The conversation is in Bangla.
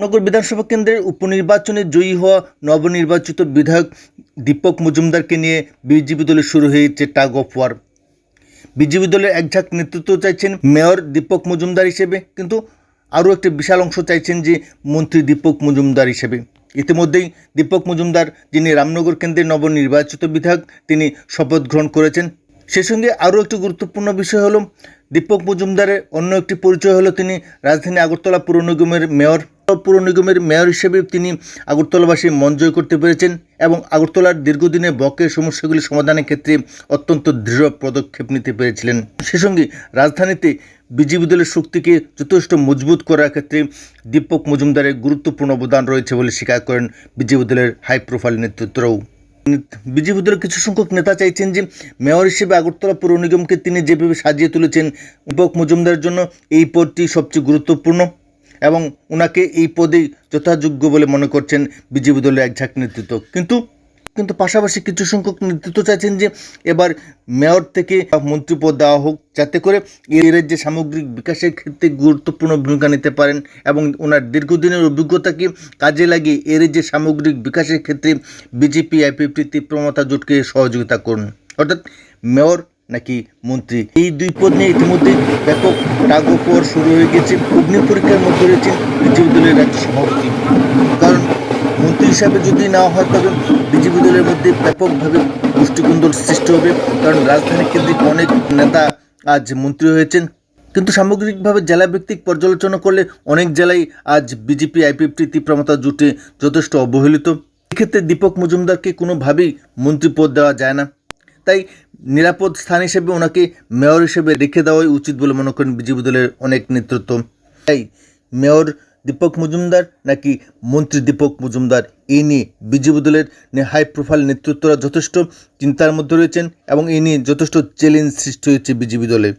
নগর বিধানসভা কেন্দ্রের উপনির্বাচনে জয়ী হওয়া নবনির্বাচিত বিধায়ক দীপক মজুমদারকে নিয়ে বিজেপি দলে শুরু হয়েছে টাগ অফ ওয়ার। বিজেপি দলের একঝাঁক নেতৃত্ব চাইছেন মেয়র দীপক মজুমদার হিসেবে, কিন্তু আরও একটি বিশাল অংশ চাইছেন যে মন্ত্রী দীপক মজুমদার হিসেবে। ইতিমধ্যেই দীপক মজুমদার, যিনি রামনগর কেন্দ্রের নবনির্বাচিত বিধায়ক, তিনি শপথ গ্রহণ করেছেন। সে সঙ্গে আরও একটি গুরুত্বপূর্ণ বিষয় হলো, দীপক মজুমদারের অন্য একটি পরিচয় হলো তিনি রাজধানী আগরতলা পুর নিগমের মেয়র। পুর নিগমের মেয়র হিসেবে তিনি আগরতলাবাসী মন জয় করতে পেরেছেন এবং আগরতলার দীর্ঘদিনে বকের সমস্যাগুলি সমাধানের ক্ষেত্রে অত্যন্ত দৃঢ় পদক্ষেপ নিতে পেরেছিলেন। সে সঙ্গে রাজধানীতে বিজেপি দলের শক্তিকে যথেষ্ট মজবুত করার ক্ষেত্রে দীপক মজুমদারের গুরুত্বপূর্ণ অবদান রয়েছে বলে স্বীকার করেন বিজেপি দলের হাই প্রোফাইল নেতৃত্বরাও। বিজেপি দলের কিছু সংখ্যক নেতা চাইছেন যে মেয়র হিসেবে আগরতলা পৌর নিগমকে তিনি যেভাবে সাজিয়ে তুলেছেন, দীপক মজুমদারের জন্য এই পদটি সবচেয়ে গুরুত্বপূর্ণ। এবং ওনাকে এই পদেই যথাযোগ্য বলে মনে করছেন বিজেপি দলের এক ঝাঁক নেতৃত্ব। কিন্তু কিন্তু পাশাপাশি কিছু সংখ্যক নেতৃত্ব চাইছেন যে এবার মেয়র থেকে মন্ত্রী পদ দেওয়া হোক, যাতে করে এই রাজ্যে সামগ্রিক বিকাশের ক্ষেত্রে গুরুত্বপূর্ণ ভূমিকা নিতে পারেন এবং ওনার দীর্ঘদিনের অভিজ্ঞতাকে কাজে লাগিয়ে এ রাজ্যের সামগ্রিক বিকাশের ক্ষেত্রে বিজেপি আইপিএফটি তীব্রমতা জোটকে সহযোগিতা করুন। অর্থাৎ মেয়র নাকি মন্ত্রী? এই দুই পদ নিয়ে ইতিমধ্যে ব্যাপক টাগোপর শুরু হয়ে গেছে। অগ্নি পরীক্ষার মধ্যে রয়েছেন বিজেপি দলের রাজ্য সভাপতি। কারণ মন্ত্রী হিসাবে যদি নেওয়া হয়, তবে বিজেপি দলের মধ্যে ব্যাপকভাবে গোষ্ঠীকুন্দল সৃষ্টি হবে। কারণ রাজধানী কেন্দ্রিক অনেক নেতা আজ মন্ত্রী হয়েছেন। কিন্তু সামগ্রিকভাবে জেলা ভিত্তিক পর্যালোচনা করলে অনেক জেলায় আজ বিজেপি, আইপিএফটি, তীব্রমতা জুটে যথেষ্ট অবহেলিত। এক্ষেত্রে দীপক মজুমদারকে কোনোভাবেই মন্ত্রী পদ দেওয়া যায় না। তাই নিরাপদ স্থান হিসেবে ওনাকে মেয়র হিসেবে রেখে দেওয়াই উচিত বলে মনে করেন বিজেপি দলের অনেক নেতৃত্ব। তাই মেয়র দীপক মজুমদার নাকি মন্ত্রী দীপক মজুমদার এই নিয়ে বিজেপি দলের হাই প্রোফাইল নেতৃত্বরা যথেষ্ট চিন্তার মধ্যে রয়েছেন এবং এই নিয়ে যথেষ্ট চ্যালেঞ্জ সৃষ্টি হয়েছে বিজেপি দলে